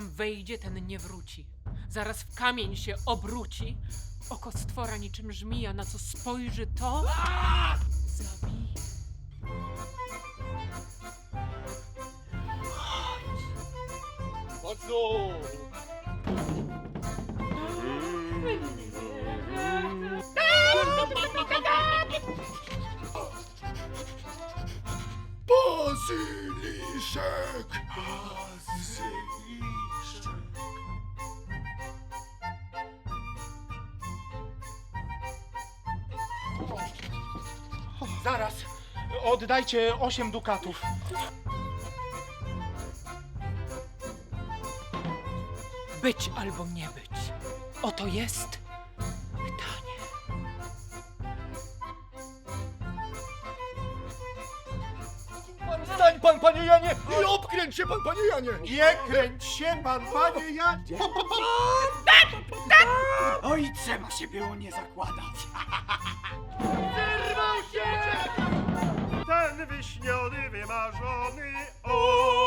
wejdzie, ten nie wróci. Zaraz w kamień się obróci. Oko stwora niczym żmija, na co spojrzy to... Zabije. Mocno! Bazyliszek! Bazyliszek! Zaraz. Oddajcie 8 dukatów. Być albo nie być. Oto jest pytanie. Stań pan, panie Janie! I obkręć się pan, panie Janie! Nie kręć się pan, panie Jadzie. Oj, trzeba się było nie zakładać. wyśniony, wymarzony on